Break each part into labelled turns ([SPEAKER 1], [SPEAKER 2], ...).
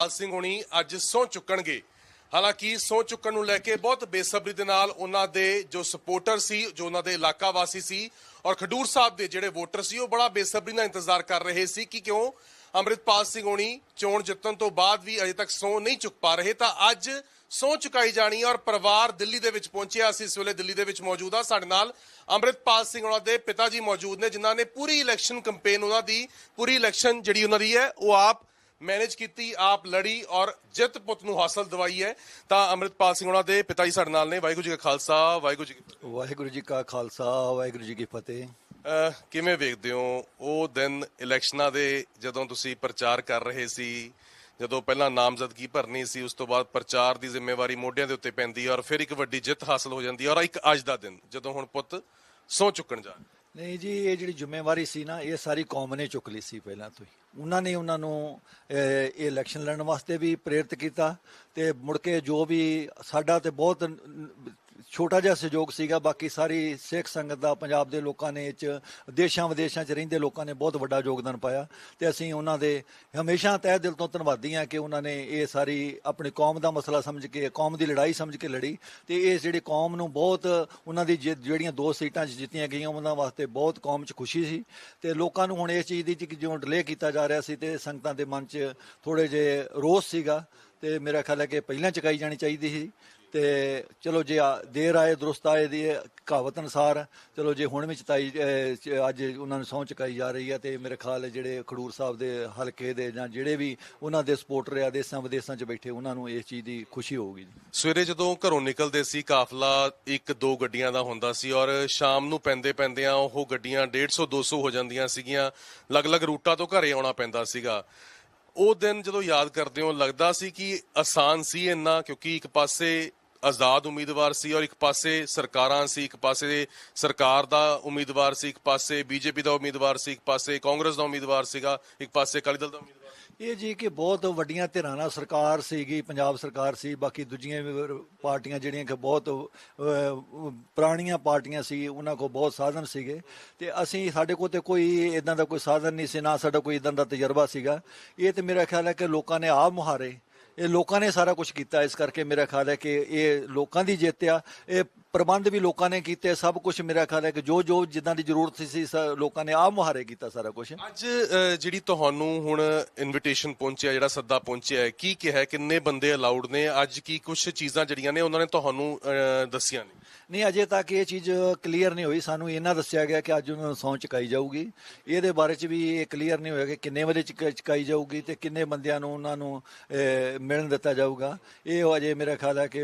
[SPEAKER 1] ਪਾਲ ਸਿੰਘ ਹੋਣੀ ਅੱਜ ਸਹੁੰ ਚੁੱਕਣਗੇ। ਹਾਲਾਂਕਿ ਸਹੁੰ ਚੁੱਕਣ ਨੂੰ ਲੈ ਕੇ ਬਹੁਤ ਬੇਸਬਰੀ ਦੇ ਨਾਲ ਉਹਨਾਂ ਦੇ ਜੋ ਸਪੋਰਟਰ ਸੀ, ਜੋ ਉਹਨਾਂ ਦੇ ਇਲਾਕਾ ਵਾਸੀ ਸੀ ਔਰ ਖਡੂਰ ਸਾਹਿਬ ਦੇ ਜਿਹੜੇ ਵੋਟਰ ਸੀ, ਉਹ ਬੜਾ ਬੇਸਬਰੀ ਨਾਲ ਇੰਤਜ਼ਾਰ ਕਰ ਰਹੇ ਸੀ ਕਿ ਕਿਉਂ ਅੰਮ੍ਰਿਤਪਾਲ ਸਿੰਘ ਹੋਣੀ ਚੋਣ ਜਿੱਤਣ ਤੋਂ ਬਾਅਦ ਵੀ ਅਜੇ ਤੱਕ ਸਹੁੰ ਨਹੀਂ ਚੁੱਕ ਪਾ ਰਹੇ, ਤਾਂ ਅੱਜ ਸਹੁੰ ਚੁਕਾਈ ਜਾਣੀ ਔਰ ਪਰਿਵਾਰ ਦਿੱਲੀ ਦੇ ਵਿੱਚ ਪਹੁੰਚਿਆ। ਅਸੀਂ ਇਸ ਵੇਲੇ ਦਿੱਲੀ ਦੇ ਵਿੱਚ ਮੌਜੂਦ ਆ ਸਾਡੇ ਨਾਲ ਅੰਮ੍ਰਿਤਪਾਲ ਸਿੰਘ ਉਹਨਾਂ ਦੇ ਪਿਤਾ ਜੀ ਮੌਜੂਦ ਨੇ, ਜਿਨ੍ਹਾਂ ਨੇ ਪੂਰੀ ਇਲੈਕਸ਼ਨ ਕੈਂਪੇਨ ਉਹਨਾਂ ਦੀ, ਪੂਰੀ ਇਲੈਕਸ਼ਨ ਜਿਹੜੀ ਉਹਨਾਂ ਦੀ ਹੈ, ਉਹ ਆਪ ਮੈਨੇਜ ਕੀਤੀ ਆਪ ਲੜੀ ਔਰ ਜਿੱਤ ਪੁੱਤ ਨੂੰ ਹਾਸਲ ਦਵਾਈ ਹੈ। ਤਾਂ ਅੰਮ੍ਰਿਤਪਾਲ ਸਿੰਘ ਉਹਨਾਂ ਦੇ ਪਿਤਾ ਜੀ ਸਾਡੇ ਨਾਲ ਨੇ। ਵਾਹਿਗੁਰੂ ਜੀ ਕਾ ਖਾਲਸਾ ਵਾਹਿਗੁਰੂ ਜੀ ਕੀ ਫਤਿਹ।
[SPEAKER 2] ਵਾਹਿਗੁਰੂ ਜੀ ਕਾ ਖਾਲਸਾ ਵਾਹਿਗੁਰੂ ਜੀ ਕੀ ਫਤਿਹ।
[SPEAKER 1] ਕਿਵੇਂ ਵੇਖਦੇ ਹੋ ਉਹ ਦਿਨ ਇਲੈਕਸ਼ਨਾਂ ਦੇ ਜਦੋਂ ਤੁਸੀਂ ਪ੍ਰਚਾਰ ਕਰ ਰਹੇ ਸੀ ਜਦੋਂ ਪਹਿਲਾਂ ਨਾਮਜ਼ਦਗੀ ਭਰਨੀ ਸੀ ਉਸ ਤੋਂ ਬਾਅਦ ਪ੍ਰਚਾਰ ਦੀ ਜ਼ਿੰਮੇਵਾਰੀ ਮੋਢਿਆਂ ਦੇ ਉੱਤੇ ਪੈਂਦੀ ਔਰ ਫਿਰ ਇੱਕ ਵੱਡੀ ਜਿੱਤ ਹਾਸਲ ਹੋ ਜਾਂਦੀ ਔਰ ਇੱਕ ਅੱਜ ਦਾ ਦਿਨ ਜਦੋਂ ਹੁਣ ਪੁੱਤ ਸਹੁੰ ਚੁੱਕਣ ਜਾ ਰਿਹਾ।
[SPEAKER 2] ਨਹੀਂ ਜੀ, ਇਹ ਜਿਹੜੀ ਜ਼ਿੰਮੇਵਾਰੀ ਸੀ ਨਾ, ਇਹ ਸਾਰੀ ਕੌਮ ਨੇ ਚੁੱਕ ਲਈ ਸੀ ਪਹਿਲਾਂ ਤੋਂ ਹੀ। ਉਹਨਾਂ ਨੇ ਉਹਨਾਂ ਨੂੰ ਇਹ ਇਲੈਕਸ਼ਨ ਲੜਨ ਵਾਸਤੇ ਵੀ ਪ੍ਰੇਰਿਤ ਕੀਤਾ ਤੇ ਮੁੜ ਕੇ ਜੋ ਵੀ ਸਾਡਾ ਤੇ ਬਹੁਤ ਛੋਟਾ ਜਿਹਾ ਸਹਿਯੋਗ ਸੀਗਾ, ਬਾਕੀ ਸਾਰੀ ਸਿੱਖ ਸੰਗਤ ਦਾ, ਪੰਜਾਬ ਦੇ ਲੋਕਾਂ ਨੇ ਇਹ ਚ, ਦੇਸ਼ਾਂ ਵਿਦੇਸ਼ਾਂ 'ਚ ਰਹਿੰਦੇ ਲੋਕਾਂ ਨੇ ਬਹੁਤ ਵੱਡਾ ਯੋਗਦਾਨ ਪਾਇਆ ਤੇ ਅਸੀਂ ਉਹਨਾਂ ਦੇ ਹਮੇਸ਼ਾ ਤਹਿ ਦਿਲ ਤੋਂ ਧੰਨਵਾਦੀ ਹਾਂ ਕਿ ਉਹਨਾਂ ਨੇ ਇਹ ਸਾਰੀ ਆਪਣੀ ਕੌਮ ਦਾ ਮਸਲਾ ਸਮਝ ਕੇ, ਕੌਮ ਦੀ ਲੜਾਈ ਸਮਝ ਕੇ ਲੜੀ ਤੇ ਇਹ ਜਿਹੜੀ ਕੌਮ ਨੂੰ ਬਹੁਤ ਉਹਨਾਂ ਦੀ ਜਿ- ਜਿਹੜੀਆਂ ਦੋ ਸੀਟਾਂ 'ਚ ਜਿੱਤੀਆਂ ਗਈਆਂ, ਉਹਨਾਂ ਵਾਸਤੇ ਬਹੁਤ ਕੌਮ 'ਚ ਖੁਸ਼ੀ ਸੀ ਤੇ ਲੋਕਾਂ ਨੂੰ ਹੁਣ ਇਸ ਚੀਜ਼ ਦੀ ਕਿ ਜਿਉਂ ਡਿਲੇ ਕੀਤਾ ਜਾ ਰਿਹਾ ਸੀ ਤੇ ਸੰਗਤਾਂ ਦੇ ਮਨ 'ਚ ਥੋੜੇ ਜੇ ਰੋਸ ਸੀਗਾ ਤੇ ਮੇਰਾ ਖਿਆਲ ਹੈ ਕਿ ਪਹਿਲਾਂ ਚੁਕਾਈ ਜਾਣੀ ਚਾਹੀਦੀ ਸੀ। ਤੇ ਚਲੋ ਜੇ ਆ- ਦੇਰ ਆਏ, ਦਰੁਸਤ ਆਏ ਦੀ ਕਹਾਵਤ ਅਨੁਸਾਰ, ਚਲੋ ਜੇ ਹੁਣ ਵੀ ਚਤਾਈ ਅੱਜ ਉਹਨਾਂ ਨੂੰ ਸਹੁੰ ਚੁਕਾਈ ਜਾ ਰਹੀ ਹੈ ਤੇ ਮੇਰੇ ਖਿਆਲ ਜਿਹੜੇ ਖਡੂਰ ਸਾਹਿਬ ਦੇ ਹਲਕੇ ਦੇ ਜਾਂ ਜਿਹੜੇ ਵੀ ਉਹਨਾਂ ਦੇ ਸਪੋਰਟਰ ਆ, ਦੇਸਾਂ ਵਿਦੇਸਾਂ 'ਚ ਬੈਠੇ, ਉਹਨਾਂ ਨੂੰ ਇਸ ਚੀਜ਼ ਦੀ ਖੁਸ਼ੀ ਹੋਊਗੀ
[SPEAKER 1] ਸਵੇਰੇ ਜਦੋਂ ਘਰੋਂ ਨਿਕਲਦੇ ਸੀ, ਕਾਫਲਾ ਇੱਕ ਦੋ ਗੱਡੀਆਂ ਦਾ ਹੁੰਦਾ ਸੀ ਔਰ ਸ਼ਾਮ ਨੂੰ ਪੈਂਦੇ ਪੈਂਦਿਆਂ ਉਹ ਗੱਡੀਆਂ 150 200 ਹੋ ਜਾਂਦੀਆਂ ਸੀਗੀਆਂ, ਅਲੱਗ-ਅਲੱਗ ਰੂਟਾਂ ਤੋਂ ਘਰੇ ਆਉਣਾ ਪੈਂਦਾ ਸੀਗਾ। ਉਹ ਦਿਨ ਜਦੋਂ ਯਾਦ ਕਰਦੇ ਹੋ, ਲੱਗਦਾ ਸੀ ਕਿ ਆਸਾਨ ਸੀ ਇੰਨਾ, ਕਿਉਂਕਿ ਇੱਕ ਪਾਸੇ ਆਜ਼ਾਦ ਉਮੀਦਵਾਰ ਸੀ ਔਰ ਇੱਕ ਪਾਸੇ ਸਰਕਾਰਾਂ ਸੀ, ਇੱਕ ਪਾਸੇ ਸਰਕਾਰ ਦਾ ਉਮੀਦਵਾਰ ਸੀ, ਇੱਕ ਪਾਸੇ ਬੀਜੇਪੀ ਦਾ ਉਮੀਦਵਾਰ ਸੀ, ਇੱਕ ਪਾਸੇ ਕਾਂਗਰਸ ਦਾ ਉਮੀਦਵਾਰ ਸੀਗਾ, ਇੱਕ ਪਾਸੇ ਅਕਾਲੀ ਦਲ ਦਾ ਉਮੀਦਵਾਰ
[SPEAKER 2] ਇਹ ਜੀ ਕਿ ਬਹੁਤ ਵੱਡੀਆਂ ਧਿਰਾਂ ਨਾਲ ਸਰਕਾਰ ਸੀਗੀ, ਪੰਜਾਬ ਸਰਕਾਰ ਸੀ, ਬਾਕੀ ਦੂਜੀਆਂ ਪਾਰਟੀਆਂ ਜਿਹੜੀਆਂ ਕਿ ਬਹੁਤ ਪੁਰਾਣੀਆਂ ਪਾਰਟੀਆਂ ਸੀ, ਉਹਨਾਂ ਕੋਲ ਬਹੁਤ ਸਾਧਨ ਸੀਗੇ। ਤੇ ਅਸੀਂ ਸਾਡੇ ਕੋਲ ਤੇ ਕੋਈ ਇਦਾਂ ਦਾ ਕੋਈ ਸਾਧਨ ਨਹੀਂ ਸੀ, ਨਾ ਸਾਡਾ ਕੋਈ ਇਦਾਂ ਦਾ ਤਜਰਬਾ ਸੀਗਾ। ਇਹ ਤੇ ਮੇਰਾ ਖਿਆਲ ਹੈ ਕਿ ਲੋਕਾਂ ਨੇ ਆਪ ਮੁਹਾਰੇ ਇਹ ਲੋਕਾਂ ਨੇ ਸਾਰਾ ਕੁਝ ਕੀਤਾ। ਇਸ ਕਰਕੇ ਮੇਰਾ ਖਿਆਲ ਹੈ ਕਿ ਇਹ ਲੋਕਾਂ ਦੀ ਜਿੱਤ ਆ। ਇਹ ਪ੍ਰਬੰਧ ਵੀ ਲੋਕਾਂ ਨੇ ਕੀਤੇ ਸਭ ਕੁਝ ਮੇਰਾ ਖਿਆਲ ਹੈ ਕਿ ਜੋ ਜੋ ਜਿੱਦਾਂ ਦੀ ਜ਼ਰੂਰਤ ਸੀ ਸ- ਲੋਕਾਂ ਨੇ ਆਪ ਮੁਹਾਰੇ ਕੀਤਾ ਸਾਰਾ ਕੁਝ
[SPEAKER 1] ਅੱਜ ਜਿਹੜੀ ਤੁਹਾਨੂੰ ਹੁਣ ਇਨਵੀਟੇਸ਼ਨ ਪਹੁੰਚਿਆ ਜਿਹੜਾ ਸੱਦਾ ਪਹੁੰਚਿਆ ਹੈ ਕੀ ਕਿਹਾ? ਕਿੰਨੇ ਬੰਦੇ ਅਲਾਉਡ ਨੇ ਅੱਜ ਕੀ ਕੁਝ ਚੀਜ਼ਾਂ ਜਿਹੜੀਆਂ ਨੇ ਉਹਨਾਂ ਨੇ ਤੁਹਾਨੂੰ ਦੱਸੀਆਂ ਨੇ?
[SPEAKER 2] ਨਹੀਂ ਅਜੇ ਤੱਕ ਇਹ ਚੀਜ਼ ਕਲੀਅਰ ਨਹੀਂ ਹੋਈ। ਸਾਨੂੰ ਇਹਨਾਂ ਦੱਸਿਆ ਗਿਆ ਕਿ ਅੱਜ ਉਹਨਾਂ ਨੂੰ ਸਹੁੰ ਚੁਕਾਈ ਜਾਊਗੀ। ਇਹਦੇ ਬਾਰੇ ਚ ਵੀ ਇਹ ਕਲੀਅਰ ਨਹੀਂ ਹੋਇਆ ਕਿ ਕਿੰਨੇ ਵਜੇ ਚੁਕ- ਚੁਕਾਈ ਜਾਊਗੀ ਤੇ ਕਿੰਨੇ ਬੰਦਿਆਂ ਨੂੰ ਉਹਨਾਂ ਨੂੰ ਮਿਲਣ ਦਿੱਤਾ ਜਾਊਗਾ। ਇਹ ਅਜੇ ਮੇਰਾ ਖਿਆਲ ਹੈ ਕਿ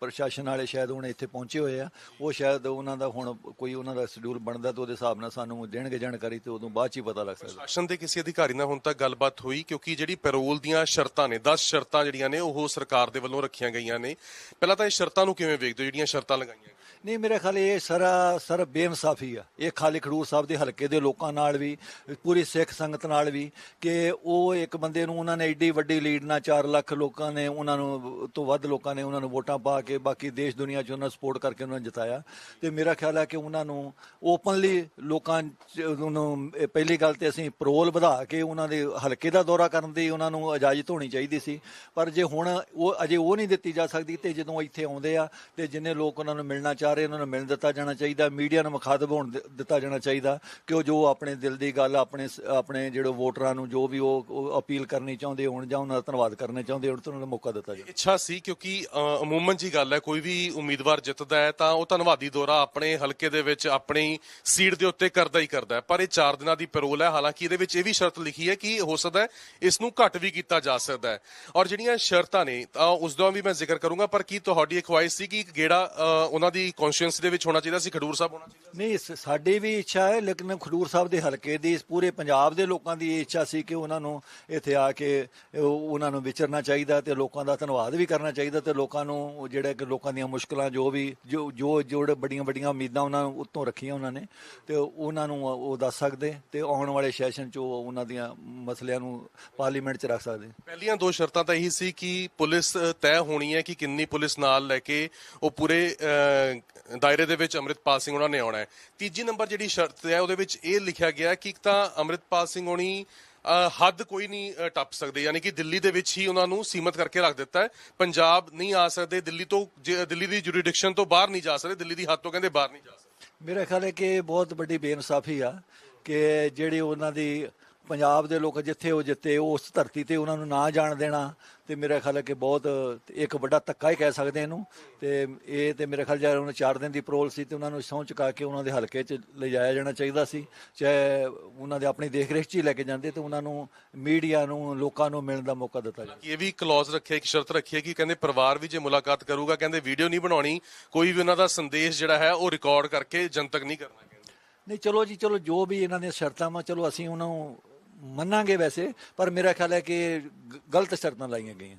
[SPEAKER 2] ਪ੍ਰਸ਼ਾਸਨ ਵਾਲੇ ਸ਼ਾਇਦ ਹੁਣ ਇੱਥੇ ਪਹੁੰਚੇ ਹੋਏ ਆ ਉਹ ਸ਼ਾਇਦ ਉਹਨਾਂ ਦਾ ਹੁਣ ਕੋਈ ਉਹਨਾਂ ਦਾ ਸ਼ਡਿਊਲ ਬਣਦਾ ਤੇ ਉਹਦੇ ਹਿਸਾਬ ਨਾਲ ਸਾਨੂੰ ਦੇਣਗੇ ਜਾਣਕਾਰੀ ਤੇ ਉਦੋਂ ਬਾਅਦ ਚ ਹੀ ਪਤਾ ਲੱਗ ਸਕਦਾ।
[SPEAKER 1] ਸ਼ਾਸਨ ਦੇ ਕਿਸੇ ਅਧਿਕਾਰੀ ਨਾਲ ਹੁਣ ਤੱਕ ਗੱਲਬਾਤ ਹੋਈ ਕਿਉਂਕਿ ਜਿਹੜੀ ਪੈਰੋਲ ਦੀਆਂ ਸ਼ਰਤਾਂ ਨੇ 10 ਸ਼ਰਤਾਂ ਜਿਹੜੀਆਂ ਨੇ ਉਹ ਸਰਕਾਰ ਦੇ ਵੱਲੋਂ ਰੱਖੀਆਂ ਗਈਆਂ ਨੇ। ਪਹਿਲਾਂ ਤਾਂ ਇਹ ਸ਼ਰਤਾਂ ਨੂੰ ਕਿਵੇਂ ਵੇਖਦੇ ਹੋ ਜਿਹੜੀਆਂ ਸ਼ਰਤਾਂ ਲਗਾਈਆਂ ਗਈਆਂ?
[SPEAKER 2] ਨਹੀਂ ਮੇਰੇ ਖਿਆਲ ਇਹ ਸਾਰਾ ਸਰ ਬੇਇਨਸਾਫੀ ਆ। ਇਹ ਖਾਲੀ ਖਡੂਰ ਸਾਹਿਬ ਦੇ ਹਲਕੇ ਦੇ ਲੋਕਾਂ ਨਾਲ ਵੀ ਪੂਰੀ ਸਿੱਖ ਸੰਗਤ ਨਾਲ ਵੀ ਕਿ ਉਹ ਇੱਕ ਬੰਦੇ ਨੂੰ ਉਹਨਾਂ ਨੇ ਏਡੀ ਵੱਡੀ ਲੀਡ ਨਾਲ 4 ਲੱਖ ਲੋਕਾਂ ਨੇ ਉਹਨਾਂ ਨੂੰ ਤੋਂ ਵੱਧ ਲੋਕਾਂ ਨੇ ਉਹਨਾਂ ਨੂੰ ਵੋਟਾਂ ਪਾ ਕੇ ਬਾਕੀ ਦੇਸ਼ ਦੁਨੀਆ 'ਚ ਉਹਨਾਂ ਸਪੋਰਟ ਕਰਕੇ ਉਹਨਾਂ ਨੇ ਜਿਤਾਇਆ। ਤੇ ਮੇਰਾ ਖਿਆਲ ਹੈ ਕਿ ਉਹਨਾਂ ਨੂੰ ਓਪਨਲੀ ਲੋਕਾਂ 'ਚ ਪਹਿਲੀ ਗੱਲ ਤੇ ਅਸੀਂ ਪਰੋਲ ਵਧਾ ਕੇ ਉਹਨਾਂ ਦੇ ਹਲਕੇ ਦਾ ਦੌਰਾ ਕਰਨ ਦੀ ਉਹਨਾਂ ਨੂੰ ਇਜਾਜ਼ਤ ਹੋਣੀ ਚਾਹੀਦੀ ਸੀ। ਪਰ ਜੇ ਹੁਣ ਉਹ, ਅਜੇ ਉਹ ਨਹੀਂ ਦਿੱਤੀ ਜਾ ਸਕਦੀ ਤੇ ਜਦੋਂ ਇੱਥੇ ਆਉਂਦੇ ਆ ਤੇ ਜਿੰਨੇ ਲੋਕ ਉਹਨਾਂ ਨੂੰ ਮਿਲਣਾ ਚਾਹ ਰਹੇ, ਉਹਨਾਂ ਨੂੰ ਮਿਲਣ ਦਿੱਤਾ ਜਾਣਾ ਚਾਹੀਦਾ, ਮੀਡੀਆ ਨੂੰ ਮੁਖਾਤਬ ਹੋਣ ਦਿੱਤਾ ਜਾਣਾ ਚਾਹੀਦਾ ਕਿ ਉਹ ਜੋ ਆਪਣੇ ਦਿਲ ਦੀ ਗੱਲ, ਆਪਣੇ ਆਪਣੇ ਜਿਹੜੇ ਵੋਟਰਾਂ ਨੂੰ ਜੋ ਵੀ ਉਹ ਅਪੀਲ ਕਰਨੀ ਚਾਹੁੰਦੇ ਹੋਣ ਜਾਂ ਉਹਨਾਂ ਦਾ ਧੰਨਵਾਦ ਕਰਨਾ ਚਾਹੁੰਦੇ ਹੋਣ, ਤਾਂ ਉਹਨਾਂ ਨੂੰ ਮੌਕਾ ਦਿੱਤਾ ਜਾਵੇ।
[SPEAKER 1] ਇੱਛਾ ਸੀ ਕਿਉਂਕਿ ਅਮੂਮਨ ਜੀ ਗੱਲ ਹੈ, ਕੋਈ ਵੀ ਉਮੀਦਵਾਰ ਜਿੱਤਦਾ ਹੈ ਤਾਂ ਉਹ ਧੰਨਵਾਦੀ ਦੌਰਾ ਆਪਣੇ ਹਲਕੇ ਦੇ ਵਿੱਚ ਆਪਣੀ ਸੀਟ ਦੇ ਉੱਤੇ ਕਰਦਾ ਹੀ ਕਰਦਾ ਹੈ। ਪਰ ਇਹ 4 ਦਿਨਾਂ ਦੀ ਪੈਰੋਲ ਹੈ। ਹਾਲਾਂਕਿ ਇਹਦੇ ਵਿੱਚ ਇਹ ਵੀ ਸ਼ਰਤ ਲਿਖੀ ਹੈ ਕਿ ਹੋ ਸਕਦਾ ਹੈ ਇਸ ਨੂੰ ਘੱਟ ਵੀ ਕੀਤਾ ਜਾ ਸਕਦਾ ਹੈ। ਔਰ ਜਿਹੜੀਆਂ ਸ਼ਰਤਾਂ ਨੇ, ਤਾਂ ਉਸ ਦਾ ਵੀ ਮੈਂ ਜ਼ਿਕਰ ਕਰੂੰਗਾ, ਪਰ ਕੀ ਤੁਹਾਡੀ ਇੱਕ ਖੁਆਇਸ਼ ਸੀ ਕਿ ਇੱਕ ਗੇੜਾ ਉਹਨਾਂ ਦੀ ਕੌਨਸ਼ੀਅੰਸ ਦੇ ਵਿੱਚ ਹੋਣਾ ਚਾਹੀਦਾ ਸੀ, ਖਡੂਰ ਸਾਹਿਬ ਹੋਣਾ ਚਾਹੀਦਾ
[SPEAKER 2] ਨਹੀਂ ਸਾਡੀ ਵੀ ਇੱਛਾ ਹੈ, ਲੇਕਿਨ ਖਡੂਰ ਸਾਹਿਬ ਦੇ ਹਲਕੇ ਦੀ ਪੂਰੇ ਪੰਜਾਬ ਦੇ ਲੋਕਾਂ ਦੀ ਇਹ ਇੱਛਾ ਸੀ ਕਿ ਉਹਨਾਂ ਨੂੰ ਇੱਥੇ ਆ ਕੇ ਉਹਨਾਂ ਨੂੰ ਵਿਚਰਨਾ ਚਾਹੀਦਾ ਤੇ ਲੋਕਾਂ ਦਾ ਧੰਨਵਾਦ ਵੀ ਕਰਨਾ ਚਾਹੀਦਾ ਤੇ ਲੋਕਾਂ ਨੂੰ ਜਿਹੜਾ ਕਿ ਲੋਕਾਂ ਦੀਆਂ ਮੁਸ਼ਕਲਾਂ ਜੋ ਵੀ ਜੋ ਜੋ ਜੋੜ ਬੜੀਆਂ ਵੱਡੀਆਂ ਉਮੀਦਾਂ ਉਹਨਾਂ ਨੂੰ ਉੱਤੋਂ ਰੱਖੀਆਂ ਉਹਨਾਂ ਨੇ, ਤੇ ਉਹਨਾਂ ਨੂੰ ਉਹ ਦੱਸ ਸਕਦੇ, ਤੇ ਆਉਣ ਵਾਲੇ ਸੈਸ਼ਨ 'ਚ ਉਹ ਉਹਨਾਂ ਦੀਆਂ ਮਸਲਿਆਂ ਨੂੰ ਪਾਰਲੀਮੈਂਟ 'ਚ ਰੱਖ ਸਕਦੇ।
[SPEAKER 1] ਪਹਿਲੀਆਂ ਦੋ ਸ਼ਰਤਾਂ ਤਾਂ ਇਹੀ ਸੀ ਕਿ ਪੁਲਿਸ ਤੈਅ ਹੋਣੀ ਹੈ ਕਿ ਕਿੰਨੀ ਪੁਲਿਸ ਨਾਲ ਲੈ ਕੇ ਉਹ ਪੂਰੇ ਦਾਇਰੇ ਦੇ ਵਿੱਚ ਅੰਮ੍ਰਿਤਪਾਲ ਸਿੰਘ ਉਹਨਾਂ ਨੇ ਆਉਣਾ ਹੈ। ਤੀਜੀ ਨੰਬਰ ਜਿਹੜੀ ਸ਼ਰਤ ਹੈ, ਉਹਦੇ ਵਿੱਚ ਇਹ ਲਿਖਿਆ ਗਿਆ ਕਿ ਇੱਕ ਤਾਂ ਅੰਮ੍ਰਿਤਪਾਲ ਸਿੰਘ ਹੋਣੀ ਹੱਦ ਕੋਈ ਨਹੀਂ ਟੱਪ ਸਕਦੇ। ਯਾਨੀ ਕਿ ਦਿੱਲੀ ਦੇ ਵਿੱਚ ਹੀ ਉਹਨਾਂ ਨੂੰ ਸੀਮਤ ਕਰਕੇ ਰੱਖ ਦਿੱਤਾ ਹੈ। ਪੰਜਾਬ ਨਹੀਂ ਆ ਸਕਦੇ, ਦਿੱਲੀ ਤੋਂ ਜੇ- ਦਿੱਲੀ ਦੀ ਜੁਰੀਡਿਕਸ਼ਨ ਤੋਂ ਬਾਹਰ ਨਹੀਂ ਜਾ ਸਕਦੇ, ਦਿੱਲੀ ਦੀ ਹੱਦ ਤੋਂ ਕਹਿੰਦੇ ਬਾਹਰ ਨਹੀਂ ਜਾ ਸਕਦੇ।
[SPEAKER 2] ਮੇਰਾ ਖਿਆਲ ਹੈ ਕਿ ਬਹੁਤ ਵੱਡੀ ਬੇਇਨਸਾਫੀ ਆ ਕਿ ਜਿਹੜੀ ਉਹਨਾਂ ਦੀ ਪੰਜਾਬ ਦੇ ਲੋਕ ਜਿੱਥੇ ਉਹ ਜਿੱਤੇ ਉਸ ਧਰਤੀ ਤੇ ਉਹਨਾਂ ਨੂੰ ਨਾ ਜਾਣ ਦੇਣਾ ਤੇ ਮੇਰਾ ਖਿਆਲ ਹੈ ਕਿ ਬਹੁਤ ਇੱਕ ਵੱਡਾ ਧੱਕਾ ਹੀ ਕਹਿ ਸਕਦੇ ਇਹਨੂੰ। ਤੇ ਇਹ ਤੇ ਮੇਰੇ ਖਿਆਲ ਜਦ ਉਹਨਾਂ 4 ਦਿਨ ਦੀ ਪਰੋਲ ਸੀ ਤੇ ਉਹਨਾਂ ਨੂੰ ਸਹੁੰ ਚੁਕਾ ਕੇ ਉਹਨਾਂ ਦੇ ਹਲਕੇ 'ਚ ਲਿਜਾਇਆ ਜਾਣਾ ਚਾਹੀਦਾ ਸੀ। ਚਾਹੇ ਉਹਨਾਂ ਦੇ ਆਪਣੀ ਦੇਖ ਰੇਖ 'ਚ ਹੀ ਲੈ ਕੇ ਜਾਂਦੇ ਤੇ ਉਹਨਾਂ ਨੂੰ ਮੀਡੀਆ ਨੂੰ ਲੋਕਾਂ ਨੂੰ ਮਿਲਣ ਦਾ ਮੌਕਾ ਦਿੱਤਾ
[SPEAKER 1] ਕਿ ਇਹ ਵੀ ਕਲੌਜ਼ ਰੱਖਿਆ ਇੱਕ ਸ਼ਰਤ ਰੱਖੀ ਹੈ ਕਿ ਕਹਿੰਦੇ ਪਰਿਵਾਰ ਵੀ ਜੇ ਮੁਲਾਕਾਤ ਕਰੂਗਾ ਕਹਿੰਦੇ ਵੀਡੀਓ ਨਹੀਂ ਬਣਾਉਣੀ ਕੋਈ ਵੀ ਉਹਨਾਂ ਦਾ ਸੰਦੇਸ਼ ਜਿਹੜਾ ਹੈ ਉਹ ਰਿਕਾਰਡ ਕਰਕੇ ਜਨਤਕ ਨਹੀਂ ਕਰਨਾ। ਕਹਿੰਦੇ
[SPEAKER 2] ਨਹੀਂ ਚਲੋ ਜੀ ਚਲੋ ਜੋ ਵੀ ਇਹਨਾਂ ਦੀਆਂ ਸ਼ਰਤਾਂ ਵਾ ਚਲੋ ਅਸੀਂ ਉਹਨਾਂ ਨੂੰ ਮੰਨਾਂਗੇ ਵੈਸੇ ਪਰ ਮੇਰਾ ਖਿਆਲ ਹੈ ਕਿ ਗਲਤ ਸ਼ਰਤਾਂ ਲਾਈਆਂ ਗਈਆਂ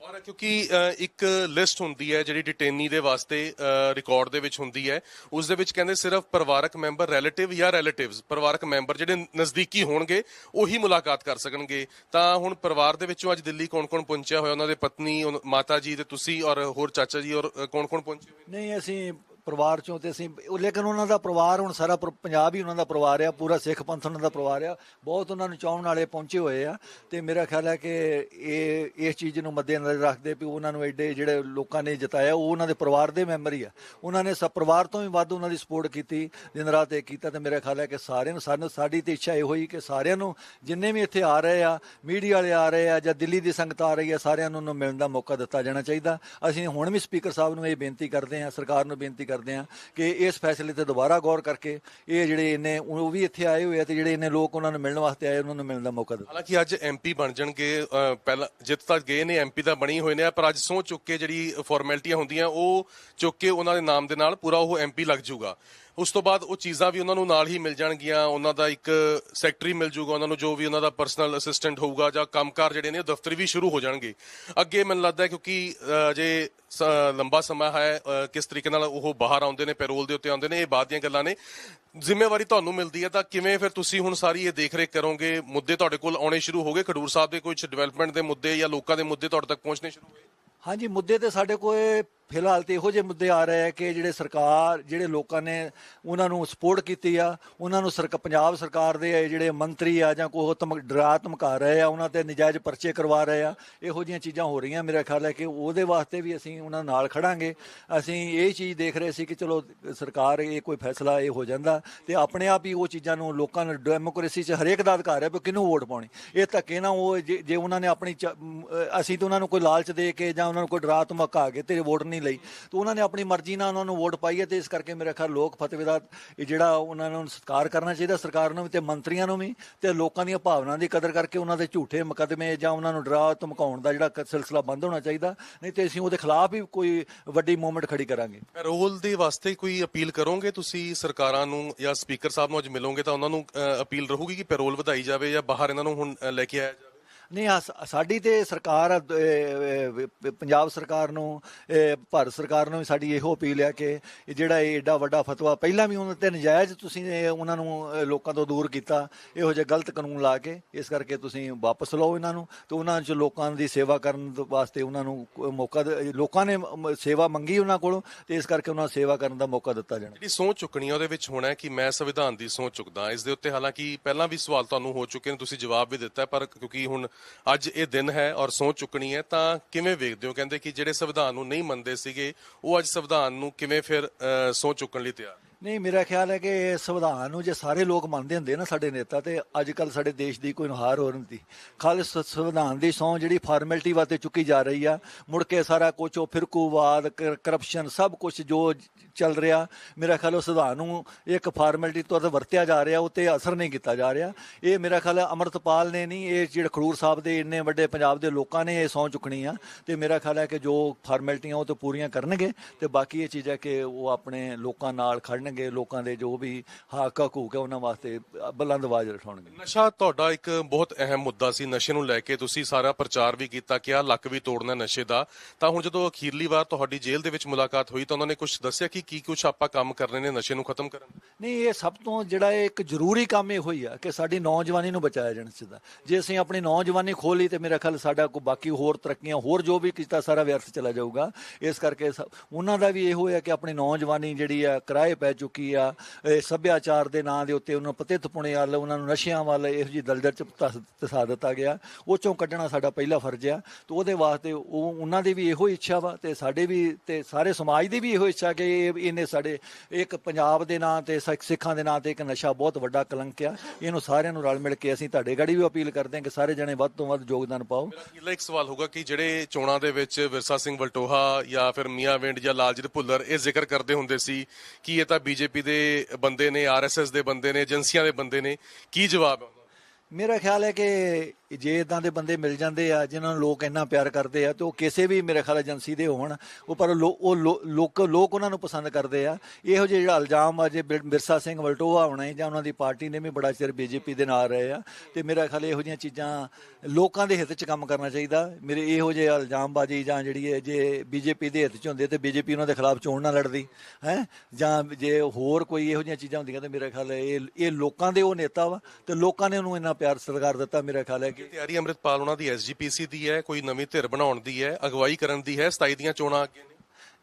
[SPEAKER 1] ਔਰ ਕਿਉਂਕਿ ਇੱਕ ਲਿਸਟ ਹੁੰਦੀ ਹੈ ਜਿਹੜੀ ਡਿਟੇਨੀ ਦੇ ਵਾਸਤੇ ਰਿਕਾਰਡ ਦੇ ਵਿੱਚ ਹੁੰਦੀ ਹੈ। ਉਸ ਦੇ ਵਿੱਚ ਕਹਿੰਦੇ ਸਿਰਫ ਪਰਿਵਾਰਕ ਮੈਂਬਰ ਰਿਲੇਟਿਵ ਜਾਂ ਰਿਲੇਟਿਵਸ ਪਰਿਵਾਰਕ ਮੈਂਬਰ ਜਿਹੜੇ ਨਜ਼ਦੀਕੀ ਹੋਣਗੇ ਉਹੀ ਮੁਲਾਕਾਤ ਕਰ ਸਕਣਗੇ। ਤਾਂ ਹੁਣ ਪਰਿਵਾਰ ਦੇ ਵਿੱਚੋਂ ਅੱਜ ਦਿੱਲੀ ਕੌਣ-ਕੌਣ ਪਹੁੰਚਿਆ ਹੋਇਆ? ਉਹਨਾਂ ਦੇ ਪਤਨੀ ਮਾਤਾ ਜੀ ਤੇ ਤੁਸੀਂ ਔਰ ਹੋਰ ਚਾਚਾ ਜੀ ਔਰ ਕੌਣ-ਕੌਣ ਪਹੁੰਚੇ ਹੋਏ
[SPEAKER 2] ਨਹੀਂ ਅਸੀਂ ਪਰਿਵਾਰ ਚੋਂ ਤੇ ਅਸੀਂ, ਉਹ ਲੇਕਿਨ ਉਹਨਾਂ ਦਾ ਪਰਿਵਾਰ ਹੁਣ ਸਾਰਾ ਪਰ- ਪੰਜਾਬ ਹੀ ਉਹਨਾਂ ਦਾ ਪਰਿਵਾਰ ਆ, ਪੂਰਾ ਸਿੱਖ ਪੰਥ ਉਹਨਾਂ ਦਾ ਪਰਿਵਾਰ ਆ। ਬਹੁਤ ਉਹਨਾਂ ਨੂੰ ਚਾਹਣ ਵਾਲੇ ਪਹੁੰਚੇ ਹੋਏ ਆ ਤੇ ਮੇਰਾ ਖਿਆਲ ਹੈ ਕਿ ਇਹ, ਇਸ ਚੀਜ਼ ਨੂੰ ਮੱਦੇਨਜ਼ਰ ਰੱਖਦੇ ਵੀ ਉਹਨਾਂ ਨੂੰ ਐਡੇ ਜਿਹੜੇ ਲੋਕਾਂ ਨੇ ਜਿਤਾਇਆ, ਉਹ ਉਹਨਾਂ ਦੇ ਪਰਿਵਾਰ ਦੇ ਮੈਂਬਰ ਹੀ ਆ। ਉਹਨਾਂ ਨੇ ਸਭ ਪਰਿਵਾਰ ਤੋਂ ਵੀ ਵੱਧ ਉਹਨਾਂ ਦੀ ਸਪੋਰਟ ਕੀਤੀ, ਦਿਨ ਰਾਤ ਇਹ ਕੀਤਾ ਤੇ ਮੇਰਾ ਖਿਆਲ ਹੈ ਕਿ ਸਾਰਿਆਂ ਨੂੰ, ਸਾਨੂੰ, ਸਾਡੀ ਤੇ ਇੱਛਾ ਇਹ ਹੋਈ ਕਿ ਸਾਰਿਆਂ ਨੂੰ ਜਿੰਨੇ ਵੀ ਇੱਥੇ ਆ ਰਹੇ ਆ, ਮੀਡੀਆ ਵਾਲੇ ਆ ਰਹੇ ਆ ਜਾਂ ਦਿੱਲੀ ਦੀ ਸੰਗਤ ਆ ਰਹੀ ਆ, ਸਾਰਿਆਂ ਨੂੰ ਉਹਨੂੰ ਮਿਲਣ ਦਾ ਮੌਕਾ ਦਿੱਤਾ ਜਾਣਾ ਚਾਹੀਦਾ। ਅਸੀਂ ਹੁਣ ਵੀ ਸਪੀਕਰ ਸਾਹਿਬ ਨੂੰ ਇਹ ਬੇਨਤੀ ਕਰਦੇ ਆ ਸਰਕਾਰ ਨੂੰ ਬੇਨਤੀ ਕਰਦੇ ਆ ਕਿ ਇਸ ਫੈਸਲੇ ਤੇ ਦੁਬਾਰਾ ਗੌਰ ਕਰਕੇ ਇਹ ਜਿਹੜੇ ਇਹਨੇ ਉਹ ਵੀ ਇੱਥੇ ਆਏ ਹੋਏ ਆ ਤੇ ਜਿਹੜੇ ਇਹਨੇ ਲੋਕ ਉਹਨਾਂ ਨੂੰ ਮਿਲਣ ਵਾਸਤੇ ਆਏ, ਉਹਨਾਂ ਨੂੰ ਮਿਲਣ ਦਾ ਮੌਕਾ ਦਿੱਤਾ
[SPEAKER 1] ਹਾਲਾਂਕਿ ਅੱਜ ਐਮਪੀ ਬਣ ਜਾਣਗੇ ਪਹਿਲਾਂ ਜਿੱਤ ਤੱਕ ਗਏ ਨੇ ਐਮਪੀ ਤਾਂ ਬਣੀ ਹੋਏ ਨੇ, ਪਰ ਅੱਜ ਸਹੁੰ ਚੁੱਕ ਕੇ ਜਿਹੜੀ ਫਾਰਮੈਲਿਟੀਆਂ ਹੁੰਦੀਆਂ, ਉਹ ਚੁੱਕ ਕੇ ਉਹਨਾਂ ਦੇ ਨਾਮ ਦੇ ਨਾਲ ਪੂਰਾ ਉਹ ਐਮਪੀ ਲੱਗ ਜਾਊਗਾ। ਉਸ ਤੋਂ ਬਾਅਦ ਉਹ ਚੀਜ਼ਾਂ ਵੀ ਉਹਨਾਂ ਨੂੰ ਨਾਲ ਹੀ ਮਿਲ ਜਾਣਗੀਆਂ, ਉਹਨਾਂ ਦਾ ਇੱਕ ਸੈਕਟਰੀ ਮਿਲ ਜਾਊਗਾ ਉਹਨਾਂ ਨੂੰ ਜੋ ਵੀ ਉਹਨਾਂ ਦਾ ਪਰਸਨਲ ਅਸਿਸਟੈਂਟ ਹੋਊਗਾ ਜਾਂ ਕੰਮਕਾਰ ਜਿਹੜੇ ਨੇ, ਉਹ ਦਫ਼ਤਰੀ ਵੀ ਸ਼ੁਰੂ ਹੋ ਜਾਣਗੇ। ਅੱਗੇ ਮੈਨੂੰ ਲੱਗਦਾ ਹੈ ਕਿਉਂਕਿ ਜੇ ਲੰਬਾ ਸਮਾਂ ਹੈ ਕਿਸ ਤਰੀਕੇ ਨਾਲ ਉਹ ਬਾਹਰ ਆਉਂਦੇ ਨੇ ਪੈਰੋਲ ਦੇ ਉੱਤੇ ਆਉਂਦੇ ਨੇ, ਇਹ ਬਾਅਦ ਦੀਆਂ ਗੱਲਾਂ ਨੇ, ਜ਼ਿੰਮੇਵਾਰੀ ਤੁਹਾਨੂੰ ਮਿਲਦੀ ਹੈ, ਤਾਂ ਕਿਵੇਂ ਫਿਰ ਤੁਸੀਂ ਹੁਣ ਸਾਰੀ ਇਹ ਦੇਖ ਰੇਖ ਕਰੋਗੇ? ਮੁੱਦੇ ਤੁਹਾਡੇ ਕੋਲ ਆਉਣੇ ਸ਼ੁਰੂ ਹੋ ਗਏ, ਖਡੂਰ ਸਾਹਿਬ ਦੇ ਕੁਝ ਡਿਵੈਲਪਮੈਂਟ ਦੇ ਮੁੱਦੇ ਜਾਂ ਲੋਕਾਂ ਦੇ ਮੁੱਦੇ ਤੁਹਾਡੇ ਤੱਕ ਪਹੁੰਚਣੇ ਸ਼ੁਰੂ ਹੋਏ?
[SPEAKER 2] ਹਾਂਜੀ, ਮੁੱਦੇ ਤੇ ਸਾਡੇ ਕੋਲ ਫਿਲਹਾਲ ਤੇ ਇਹੋ ਜਿਹੇ ਮੁੱਦੇ ਆ ਰਹੇ ਆ ਕਿ ਜਿਹੜੇ ਸਰਕਾਰ, ਜਿਹੜੇ ਲੋਕਾਂ ਨੇ ਉਹਨਾਂ ਨੂੰ ਸਪੋਰਟ ਕੀਤੀ ਆ, ਉਹਨਾਂ ਨੂੰ ਸਰਕ, ਪੰਜਾਬ ਸਰਕਾਰ ਦੇ ਜਿਹੜੇ ਮੰਤਰੀ ਆ ਜਾਂ ਕੋਈ ਧਮਕ, ਡਰਾ ਧਮਕਾ ਰਹੇ ਆ, ਉਹਨਾਂ ਤੇ ਨਜਾਇਜ਼ ਪਰਚੇ ਕਰਵਾ ਰਹੇ ਆ, ਇਹੋ ਜਿਹੀਆਂ ਚੀਜ਼ਾਂ ਹੋ ਰਹੀਆਂ ਮੇਰਾ ਖਿਆਲ ਹੈ ਕਿ ਉਹਦੇ ਵਾਸਤੇ ਵੀ ਅਸੀਂ ਉਹਨਾਂ ਨਾਲ ਖੜਾਂਗੇ। ਅਸੀਂ ਇਹ ਚੀਜ਼ ਦੇਖ ਰਹੇ ਸੀ ਕਿ ਚਲੋ ਸਰਕਾਰ, ਇਹ ਕੋਈ ਫੈਸਲਾ ਇਹ ਹੋ ਜਾਂਦਾ ਤੇ ਆਪਣੇ ਆਪ ਹੀ ਉਹ ਚੀਜ਼ਾਂ ਨੂੰ ਲੋਕਾਂ ਨੂੰ ਡੈਮੋਕ੍ਰੇਸੀ 'ਚ ਹਰੇਕ ਦਾ ਅਧਿਕਾਰ ਹੈ ਵੀ ਕਿਹਨੂੰ ਵੋਟ ਪਾਉਣੀ। ਇਹ ਧੱਕੇ ਨਾ ਉਹ ਜੇ ਜੇ ਉਹਨਾਂ ਨੇ ਆਪਣੀ ਚ- ਅਸੀਂ ਤਾਂ ਉਹਨਾਂ ਨੂੰ ਕੋਈ ਲਾਲਚ ਦੇ ਕੇ ਜਾਂ ਉਹਨਾਂ ਨੂੰ ਕੋਈ ਡਰਾ ਧਮਕਾ ਕੇ ਤੇ ਵੋਟ ਨਹੀਂ ਲਈ। ਤੇ ਉਹਨਾਂ ਨੇ ਆਪਣੀ ਮਰਜ਼ੀ ਨਾਲ ਉਹਨਾਂ ਨੂੰ ਵੋਟ ਪਾਈ ਹੈ ਤੇ ਇਸ ਕਰਕੇ ਮੇਰਾ ਖਿਆਲ ਲੋਕ ਫਤਵੇ ਦਾ ਇਹ ਜਿਹੜਾ ਉਹਨਾਂ ਨੂੰ ਸਤਿਕਾਰ ਕਰਨਾ ਚਾਹੀਦਾ ਸਰਕਾਰ ਨੂੰ ਵੀ ਤੇ ਮੰਤਰੀਆਂ ਨੂੰ ਵੀ ਤੇ ਲੋਕਾਂ ਦੀਆਂ ਭਾਵਨਾ ਦੀ ਕਦਰ ਕਰਕੇ ਉਹਨਾਂ ਦੇ ਝੂਠੇ ਮੁਕੱਦਮੇ ਜਾਂ ਉਹਨਾਂ ਨੂੰ ਡਰਾ ਧਮਕਾਉਣ ਦਾ ਜਿਹੜਾ ਸਿਲਸਿਲਾ ਬੰਦ ਹੋਣਾ ਚਾਹੀਦਾ। ਨਹੀਂ ਤੇ ਅਸੀਂ ਉਹਦੇ ਖਿਲਾਫ ਵੀ ਕੋਈ ਵੱਡੀ ਮੂਵਮੈਂਟ ਖੜੀ ਕਰਾਂਗੇ।
[SPEAKER 1] ਪੈਰੋਲ ਦੇ ਵਾਸਤੇ ਕੋਈ ਅਪੀਲ ਕਰੋਗੇ ਤੁਸੀਂ ਸਰਕਾਰਾਂ ਨੂੰ ਜਾਂ ਸਪੀਕਰ ਸਾਹਿਬ ਨੂੰ ਅੱਜ ਮਿਲੋਗੇ ਤਾਂ ਉਹਨਾਂ ਨੂੰ ਅਪੀਲ ਰਹੂਗੀ ਕਿ ਪੈਰੋਲ ਵਧਾਈ ਜਾਵੇ ਜਾਂ ਬਾਹਰ ਇਹਨਾਂ ਨੂੰ ਹੁਣ ਲੈ ਕੇ ਆਇਆ ਜਾਵੇ।
[SPEAKER 2] ਨਹੀਂ ਆ ਸ- ਸਾਡੀ ਤੇ ਸਰਕਾਰ ਪੰਜਾਬ ਸਰਕਾਰ ਨੂੰ ਭਾਰਤ ਸਰਕਾਰ ਨੂੰ ਵੀ ਸਾਡੀ ਇਹੋ ਅਪੀਲ ਹੈ ਕਿ ਜਿਹੜਾ ਇਹ ਏਡਾ ਵੱਡਾ ਫਤਵਾ ਪਹਿਲਾਂ ਵੀ ਉਹਨਾਂ ਤੇ ਨਜਾਇਜ਼ ਤੁਸੀਂ ਉਹਨਾਂ ਨੂੰ ਲੋਕਾਂ ਤੋਂ ਦੂਰ ਕੀਤਾ, ਇਹੋ ਜਿਹੇ ਗਲਤ ਕਾਨੂੰਨ ਲਾ ਕੇ, ਇਸ ਕਰਕੇ ਤੁਸੀਂ ਵਾਪਸ ਲਓ ਇਹਨਾਂ ਨੂੰ ਤੇ ਉਹਨਾਂ ਚ ਲੋਕਾਂ ਦੀ ਸੇਵਾ ਕਰਨ ਵਾਸਤੇ ਉਹਨਾਂ ਨੂੰ ਮੌਕਾ ਲੋਕਾਂ ਨੇ ਸੇਵਾ ਮੰਗੀ ਉਹਨਾਂ ਕੋਲੋਂ ਤੇ ਇਸ ਕਰਕੇ ਉਹਨਾਂ ਸੇਵਾ ਕਰਨ ਦਾ ਮੌਕਾ ਦਿੱਤਾ ਜਾਣਾ।
[SPEAKER 1] ਜਿਹੜੀ ਸਹੁੰ ਚੁੱਕਣੀ ਆ, ਉਹਦੇ ਵਿੱਚ ਹੋਣਾ ਕਿ ਮੈਂ ਸੰਵਿਧਾਨ ਦੀ ਸਹੁੰ ਚੁੱਕਦਾ, ਇਸ ਦੇ ਉੱਤੇ ਹਾਲਾਂਕਿ ਪਹਿਲਾਂ ਵੀ ਸਵਾਲ ਤੁਹਾਨੂੰ ਹੋ ਚੁੱਕੇ ਨੇ, ਤੁਸੀਂ ਜਵਾਬ ਵੀ ਦਿੱਤਾ, ਪਰ ਕਿਉਂਕਿ ਹੁਣ ਅੱਜ ਇਹ ਦਿਨ ਹੈ ਔਰ ਸਹੁੰ ਚੁੱਕਣੀ ਹੈ ਤਾਂ ਕਿਵੇਂ ਵੇਖਦੇ ਹੋ? ਕਹਿੰਦੇ ਕਿ ਜਿਹੜੇ ਸੰਵਿਧਾਨ ਨੂੰ ਨਹੀਂ ਮੰਨਦੇ ਸੀਗੇ ਉਹ ਅੱਜ ਸੰਵਿਧਾਨ ਨੂੰ ਕਿਵੇਂ ਫਿਰ ਅ, ਸਹੁੰ ਚੁੱਕਣ ਲਈ ਤਿਆਰ
[SPEAKER 2] ਨਹੀਂ, ਮੇਰਾ ਖਿਆਲ ਹੈ ਕਿ ਸੰਵਿਧਾਨ ਨੂੰ ਜੇ ਸਾਰੇ ਲੋਕ ਮੰਨਦੇ ਹੁੰਦੇ ਨਾ ਸਾਡੇ ਨੇਤਾ, ਤੇ ਅੱਜ ਕੱਲ ਸਾਡੇ ਦੇਸ਼ ਦੀ ਕੋਈ ਨੁਹਾਰ ਹੋ ਨਹੀਂ ਖਾਲਿਸ ਸੰਵਿਧਾਨ ਦੀ ਸੌਂ ਜਿਹੜੀ ਫਾਰਮੈਲਿਟੀ ਵਾਸਤੇ ਚੁੱਕੀ ਜਾ ਰਹੀ ਆ, ਮੁੜ ਕੇ ਸਾਰਾ ਕੁਝ ਉਹ ਫਿਰਕੂਵਾਦ ਕਰਪਸ਼ਨ ਸਭ ਕੁਝ ਜੋ ਚੱਲ ਰਿਹਾ, ਮੇਰਾ ਖਿਆਲ ਉਹ ਸੰਵਿਧਾਨ ਨੂੰ ਇੱਕ ਫਾਰਮੈਲਿਟੀ ਤੌਰ ਤੇ ਵਰਤਿਆ ਜਾ ਰਿਹਾ ਉਹ ਤੇ ਅਸਰ ਨਹੀਂ ਕੀਤਾ ਜਾ ਰਿਹਾ। ਇਹ ਮੇਰਾ ਖਿਆਲ ਹੈ ਅਮਰਤਪਾਲ ਨੇ ਨਹੀਂ, ਇਹ ਜਿਹੜੇ ਖਡੂਰ ਸਾਹਿਬ ਦੇ ਇੰਨੇ ਵੱਡੇ ਪੰਜਾਬ ਦੇ ਲੋਕਾਂ ਨੇ ਇਹ ਸੌਂ ਚੁੱਕਣੀ ਆ, ਤੇ ਮੇਰਾ ਖਿਆਲ ਹੈ ਕਿ ਜੋ ਫਾਰਮੈਲਿਟੀਆਂ ਉਹ ਤਾਂ ਪੂਰੀਆਂ ਕਰਨਗੇ, ਤੇ ਬਾਕੀ ਇਹ ਚੀਜ਼ ਹੈ ਕਿ ਉਹ ਆਪਣੇ ਲੋਕਾਂ ਨਾਲ ਖੜਨਗੇ ਲੋਕਾਂ ਦੇ ਜੋ ਵੀ ਹੱਕ ਹਕੂਕ ਹੈ ਉਹਨਾਂ ਵਾਸਤੇ ਬੁਲੰਦ ਆਵਾਜ਼ ਉਠਾਉਣਗੇ।
[SPEAKER 1] ਨਸ਼ਾ ਤੁਹਾਡਾ ਇੱਕ ਬਹੁਤ ਅਹਿਮ ਮੁੱਦਾ ਸੀ ਨਸ਼ੇ ਨੂੰ ਲੈ ਕੇ ਤੁਸੀਂ ਸਾਰਾ ਪ੍ਰਚਾਰ ਵੀ ਕੀਤਾ ਕਿ ਆ ਲੱਕ ਵੀ ਤੋੜਨਾ ਨਸ਼ੇ ਦਾ। ਤਾਂ ਹੁਣ ਜਦੋਂ ਅਖੀਰਲੀ ਵਾਰ ਤੁਹਾਡੀ ਜੇਲ੍ਹ ਦੇ ਵਿੱਚ ਮੁਲਾਕਾਤ ਹੋਈ ਤਾਂ ਉਹਨਾਂ ਨੇ ਕੁਝ ਦੱਸਿਆ ਕਿ ਕੀ ਕੁਝ ਆਪਾਂ ਕੰਮ ਕਰਨੇ ਨੇ ਨਸ਼ੇ ਨੂੰ ਖਤਮ ਕਰਨ?
[SPEAKER 2] ਨਹੀਂ ਇਹ ਸਭ ਤੋਂ ਜਿਹੜਾ ਇੱਕ ਜ਼ਰੂਰੀ ਕੰਮ ਇਹ ਹੋਈ ਆ ਕਿ ਸਾਡੀ ਨੌਜਵਾਨੀ ਨੂੰ ਬਚਾਇਆ ਜਾਣਾ ਚਾਹੀਦਾ। ਜੇ ਅਸੀਂ ਆਪਣੀ ਨੌਜਵਾਨੀ ਖੋਲੀ ਤੇ ਮੇਰਾ ਖਿਆਲ ਸਾਡਾ ਕੋਈ ਬਾਕੀ ਹੋਰ ਤਰੱਕੀਆਂ ਹੋਰ ਜੋ ਵੀ ਕੀਤਾ ਸਾਰਾ ਵਿਅਰਥ ਚਲਾ ਜਾਊਗਾ। ਇਸ ਕਰਕੇ ਉਹਨਾਂ ਦਾ ਵੀ ਇਹ ਹੋਇਆ ਕਿ ਆਪਣੀ ਨੌਜਵਾਨੀ ਜਿਹੜੀ ਆ ਕਿਰਾਏ ਪੈ ਚੁੱਕੀ ਆ ਸੱਭਿਆਚਾਰ ਦੇ ਨਾਂ ਦੇ ਉੱਤੇ ਉਹਨਾਂ ਪਤਿਤ ਪੁਣੇ ਵੱਲ, ਉਹਨਾਂ ਨੂੰ ਨਸ਼ਿਆਂ ਵੱਲ ਇਹੋ ਜਿਹੀ ਦਲਦਲ ਚ ਧਸ- ਦਿੱਤਾ ਗਿਆ। ਉਹ ਚੋਂ ਕੱਢਣਾ ਸਾਡਾ ਪਹਿਲਾ ਫਰਜ਼ ਆ। ਤੇ ਉਹਦੇ ਵਾਸਤੇ ਉਹ, ਉਹਨਾਂ ਦੀ ਵੀ ਇਹੋ ਇੱਛਾ ਵਾ ਤੇ ਸਾਡੇ ਵੀ ਤੇ ਸਾਰੇ ਸਮਾਜ ਦੀ ਵੀ ਇਹੋ ਇੱਛਾ ਕਿ ਇਹਨੇ ਸਾਡੇ ਇੱਕ ਪੰਜਾਬ ਦੇ ਨਾਂ ਤੇ ਸਿੱਖਾਂ ਦੇ ਨਾਂ ਤੇ ਇੱਕ ਨਸ਼ਾ ਬਹੁਤ ਵੱਡਾ ਕਲੰਕ ਆ। ਇਹਨੂੰ ਸਾਰਿਆਂ ਨੂੰ ਰਲ ਮਿਲ ਕੇ ਅਸੀਂ ਤੁਹਾਡੇ ਗਾੜੀ ਵੀ ਅਪੀਲ ਕਰਦੇ ਹਾਂ ਕਿ ਸਾਰੇ ਜਣੇ ਵੱਧ ਤੋਂ ਵੱਧ ਯੋਗਦਾਨ ਪਾਓ।
[SPEAKER 1] ਅਗਲਾ ਇੱਕ ਸਵਾਲ ਹੋਊਗਾ ਕਿ ਜਿਹੜੇ ਚੋਣਾਂ ਦੇ ਵਿੱਚ ਵਿਰਸਾ ਸਿੰਘ ਵਲਟੋਹਾ ਜਾਂ ਫਿਰ ਮੀਆਂ ਵਿੰਡ ਜਾਂ ਲਾਲਜੀਤ ਭੁੱਲਰ ਇਹ ਜ਼ਿਕਰ ਕਰਦੇ ਹੁੰਦੇ ਸੀ ਕਿ ਇਹ ਤਾਂ ਬੀਜੇਪੀ ਦੇ ਬੰਦੇ ਨੇ, ਆਰਐਸਐਸ ਦੇ ਬੰਦੇ ਨੇ, ਏਜੰਸੀਆਂ ਦੇ ਬੰਦੇ ਨੇ, ਕੀ ਜਵਾਬ ਹੈ
[SPEAKER 2] ਮੇਰਾ ਖਿਆਲ ਹੈ ਕਿ ਜੇ ਇਦਾਂ ਦੇ ਬੰਦੇ ਮਿਲ ਜਾਂਦੇ ਆ, ਜਿਨ੍ਹਾਂ ਨੂੰ ਲੋਕ ਇੰਨਾ ਪਿਆਰ ਕਰਦੇ ਆ, ਤੇ ਉਹ ਕਿਸੇ ਵੀ ਮੇਰੇ ਖਿਆਲ ਏਜੰਸੀ ਦੇ ਹੋਣ, ਉਹ ਪਰ ਲੋ- ਉਹ ਲੋ- ਲੋਕ ਲੋਕ ਉਹਨਾਂ ਨੂੰ ਪਸੰਦ ਕਰਦੇ ਆ। ਇਹੋ ਜਿਹੇ ਜਿਹੜਾ ਇਲਜ਼ਾਮ ਆ, ਜੇ ਬਿਰ- ਬਿਰਸਾ ਸਿੰਘ ਵਲਟੋਆ ਹੋਣਾ ਹੈ ਜਾਂ ਉਹਨਾਂ ਦੀ ਪਾਰਟੀ ਨੇ ਵੀ ਬੜਾ ਚਿਰ ਬੀਜੇਪੀ ਦੇ ਨਾਲ ਰਹੇ ਆ, ਤੇ ਮੇਰਾ ਖਿਆਲ ਇਹੋ ਜਿਹੀਆਂ ਚੀਜ਼ਾਂ ਲੋਕਾਂ ਦੇ ਹਿੱਤ 'ਚ ਕੰਮ ਕਰਨਾ ਚਾਹੀਦਾ। ਮੇਰੇ ਇਹੋ ਜਿਹੇ ਇਲਜ਼ਾਮਬਾਜ਼ੀ ਜਾਂ ਜਿਹੜੀ ਹੈ ਜੇ ਬੀਜੇਪੀ ਦੇ ਹਿੱਤ 'ਚ ਹੁੰਦੇ, ਤੇ ਬੀਜੇਪੀ ਉਹਨਾਂ ਦੇ ਖਿਲਾਫ ਚੋਣ ਨਾ ਲੜਦੀ, ਹੈ? ਜਾਂ ਜੇ ਹੋਰ ਕੋਈ ਇਹੋ ਜਿਹੀਆਂ ਚੀਜ਼ਾਂ ਹੁੰਦੀਆਂ, ਤੇ ਮੇਰਾ ਖਿਆਲ ਇਹ ਇਹ ਲੋਕਾਂ ਦੇ ਉਹ ਨੇਤਾ ਵਾ, ਤੇ ਲੋਕਾਂ ਨੇ ਉਹਨੂੰ ਇੰਨਾ ਪਿਆਰ ਸਤਿਕਾਰ ਦਿੱਤਾ, ਮੇਰਾ ਖਿਆਲ ਹੈ ਕਿ
[SPEAKER 1] ਤਿਆਰੀ ਅੰਮ੍ਰਿਤਪਾਲ ਉਹਨਾਂ ਦੀ ਐਸਜੀਪੀਸੀ ਦੀ ਹੈ ਕੋਈ ਨਵੀਂ ਧਿਰ ਬਣਾਉਣ ਦੀ ਹੈ ਅਗਵਾਈ ਕਰਨ ਦੀ ਹੈ 27 ਦੀਆਂ ਚੋਣਾਂ ਅੱਗੇ ਨੇ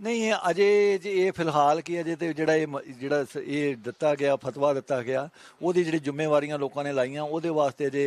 [SPEAKER 2] ਨਹੀਂ ਇਹ ਅਜੇ ਜੇ ਇਹ ਫਿਲਹਾਲ ਕੀ ਅਜੇ ਤੇ ਜਿਹੜਾ ਇਹ ਮ- ਜਿਹੜਾ ਸ- ਇਹ ਦਿੱਤਾ ਗਿਆ ਫਤਵਾ ਦਿੱਤਾ ਗਿਆ ਉਹਦੀ ਜਿਹੜੀ ਜ਼ਿੰਮੇਵਾਰੀਆਂ ਲੋਕਾਂ ਨੇ ਲਾਈਆਂ ਉਹਦੇ ਵਾਸਤੇ ਅਜੇ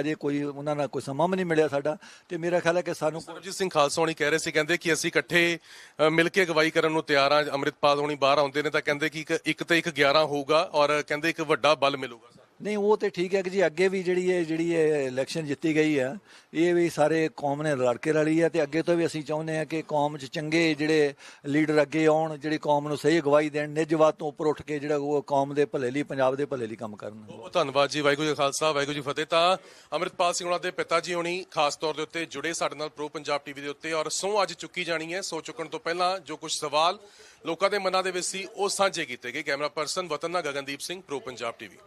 [SPEAKER 2] ਅਜੇ ਕੋਈ ਉਹਨਾਂ ਨਾਲ ਕੋਈ ਸਮਾਂ ਵੀ ਨਹੀਂ ਮਿਲਿਆ ਸਾਡਾ ਤੇ ਮੇਰਾ ਖਿਆਲ ਹੈ ਕਿ ਸਾਨੂੰ
[SPEAKER 1] ਸਰਬਜੀਤ ਸਿੰਘ ਖਾਲਸਾ ਹੋਣੀ ਕਹਿ ਰਹੇ ਸੀ ਕਹਿੰਦੇ ਕਿ ਅਸੀਂ ਇਕੱਠੇ ਅ, ਮਿਲ ਕੇ ਅਗਵਾਈ ਕਰਨ ਨੂੰ ਤਿਆਰ ਹਾਂ ਅੰਮ੍ਰਿਤਪਾਲ ਹੋਣੀ ਬਾਹਰ ਆਉਂਦੇ ਨੇ ਤਾਂ ਕਹਿੰਦੇ ਕਿ ਇੱਕ- ਇੱਕ ਤੇ ਇੱਕ 11 ਹੋਊਗਾ ਔਰ ਕਹਿੰਦੇ ਇੱਕ ਵੱਡਾ ਬਲ ਮਿਲੂਗਾ।
[SPEAKER 2] ਨਹੀਂ, ਉਹ ਤੇ ਠੀਕ ਹੈ ਕਿ ਜੀ ਅੱਗੇ ਵੀ ਜਿਹੜੀ ਇਹ ਜਿਹੜੀ ਇਹ ਇਲੈਕਸ਼ਨ ਜਿੱਤੀ ਗਈ ਆ, ਇਹ ਵੀ ਸਾਰੇ ਕੌਮ ਨੇ ਲੜ ਕੇ ਰਲੀ ਹੈ ਤੇ ਅੱਗੇ ਤੋਂ ਵੀ ਅਸੀਂ ਚਾਹੁੰਦੇ ਹਾਂ ਕਿ ਕੌਮ 'ਚ ਚੰਗੇ ਜਿਹੜੇ ਲੀਡਰ ਅੱਗੇ ਆਉਣ, ਜਿਹੜੀ ਕੌਮ ਨੂੰ ਸਹੀ ਅਗਵਾਈ ਦੇਣ ਨਿੱਜਵਾਦ ਤੋਂ ਉੱਪਰ ਉੱਠ ਕੇ ਜਿਹੜਾ ਉਹ ਕੌਮ ਦੇ ਭਲੇ ਲਈ ਪੰਜਾਬ ਦੇ ਭਲੇ ਲਈ ਕੰਮ ਕਰਨ।
[SPEAKER 1] ਬਹੁਤ ਧੰਨਵਾਦ ਜੀ, ਵਾਹਿਗੁਰੂ ਜੀ ਖਾਲਸਾ, ਵਾਹਿਗੁਰੂ ਜੀ ਫਤਿਹ। ਤਾਂ ਅੰਮ੍ਰਿਤਪਾਲ ਸਿੰਘ ਉਹਨਾਂ ਦੇ ਪਿਤਾ ਜੀ ਹੋਣੀ ਖਾਸ ਤੌਰ ਦੇ ਉੱਤੇ ਜੁੜੇ ਸਾਡੇ ਨਾਲ ਪ੍ਰੋ ਪੰਜਾਬ ਟੀਵੀ ਦੇ ਉੱਤੇ ਔਰ ਸਹੁੰ ਅੱਜ ਚੁੱਕੀ ਜਾਣੀ ਹੈ। ਸੋ ਚੁੱਕਣ ਤੋਂ ਪਹਿਲਾਂ ਜੋ ਕੁਝ ਸਵਾਲ ਲੋਕਾਂ ਦੇ ਮਨਾਂ ਦੇ ਵਿੱਚ ਸੀ, ਉਹ ਸਾਂਝੇ ਕੀਤੇ ਗਏ। ਕੈਮਰਾ ਪਰਸਨ ਵਤਨ ਨਾਲ ਗਗਨਦੀਪ ਸਿੰਘ ਪ੍ਰੋ ਪੰਜਾਬ ਟੀਵੀ